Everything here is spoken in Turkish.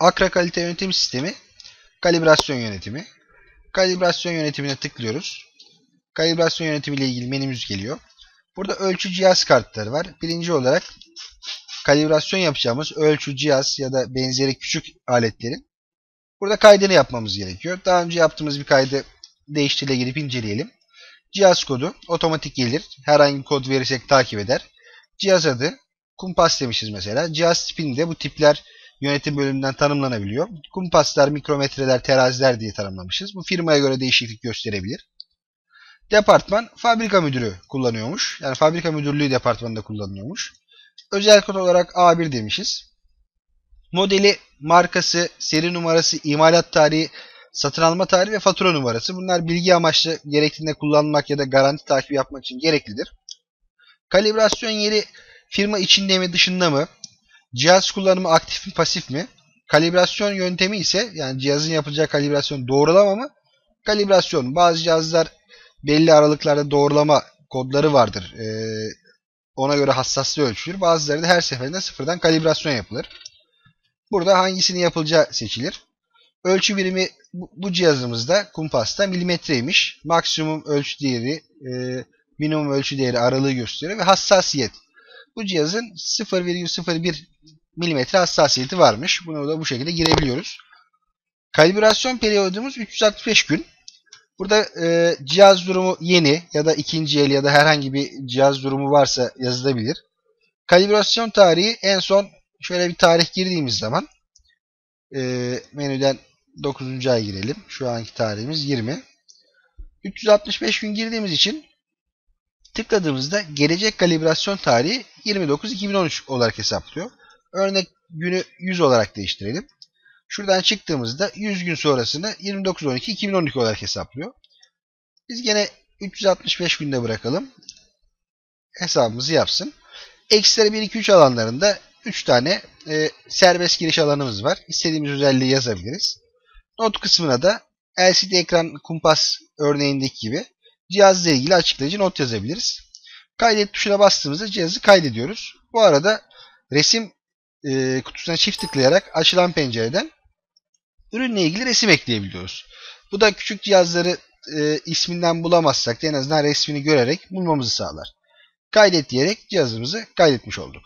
Akra kalite yönetim sistemi, kalibrasyon yönetimi. Kalibrasyon yönetimine tıklıyoruz. Kalibrasyon yönetimi ile ilgili menümüz geliyor. Burada ölçü cihaz kartları var. Birinci olarak kalibrasyon yapacağımız ölçü cihaz ya da benzeri küçük aletlerin burada kaydını yapmamız gerekiyor. Daha önce yaptığımız bir kaydı değiştiriyle girip inceleyelim. Cihaz kodu otomatik gelir. Herhangi bir kod verirsek takip eder. Cihaz adı kumpas demişiz mesela. Cihaz tipini de bu tipler yönetim bölümünden tanımlanabiliyor. Kumpaslar, mikrometreler, teraziler diye tanımlamışız. Bu firmaya göre değişiklik gösterebilir. Departman fabrika müdürü kullanıyormuş. Yani fabrika müdürlüğü departmanında kullanılıyormuş. Özel kod olarak A1 demişiz. Modeli, markası, seri numarası, imalat tarihi, satın alma tarihi ve fatura numarası. Bunlar bilgi amaçlı gerektiğinde kullanmak ya da garanti takibi yapmak için gereklidir. Kalibrasyon yeri firma içinde mi dışında mı? Cihaz kullanımı aktif mi pasif mi? Kalibrasyon yöntemi ise yani cihazın yapacağı kalibrasyon doğrulama mı? Kalibrasyon. Bazı cihazlar belli aralıklarda doğrulama kodları vardır. Ee, ona göre hassaslığı ölçülür. Bazıları da her seferinde sıfırdan kalibrasyon yapılır. Burada hangisinin yapılacağı seçilir. Ölçü birimi bu cihazımızda kumpasta milimetreymiş. Maksimum ölçü değeri, e, minimum ölçü değeri aralığı gösteriyor ve hassasiyet. Bu cihazın 0,01 mm hassasiyeti varmış. Bunu da bu şekilde girebiliyoruz. Kalibrasyon periyodumuz 365 gün. Burada e, cihaz durumu yeni ya da ikinci el ya da herhangi bir cihaz durumu varsa yazılabilir. Kalibrasyon tarihi en son şöyle bir tarih girdiğimiz zaman e, menüden 9. ay girelim. Şu anki tarihimiz 20. 365 gün girdiğimiz için tıkladığımızda gelecek kalibrasyon tarihi 29-2013 olarak hesaplıyor. Örnek günü 100 olarak değiştirelim. Şuradan çıktığımızda 100 gün sonrasını 29-12-2012 olarak hesaplıyor. Biz gene 365 günde bırakalım. Hesabımızı yapsın. Eksileri 1, 2, 3 alanlarında 3 tane e, serbest giriş alanımız var. İstediğimiz özelliği yazabiliriz. Not kısmına da LCD ekran kumpas örneğindeki gibi cihazla ilgili açıklayıcı not yazabiliriz. Kaydet tuşuna bastığımızda cihazı kaydediyoruz. Bu arada resim e, kutusuna çift tıklayarak açılan pencereden ürünle ilgili resim ekleyebiliyoruz. Bu da küçük cihazları e, isminden bulamazsak da en azından resmini görerek bulmamızı sağlar. Kaydet diyerek cihazımızı kaydetmiş olduk.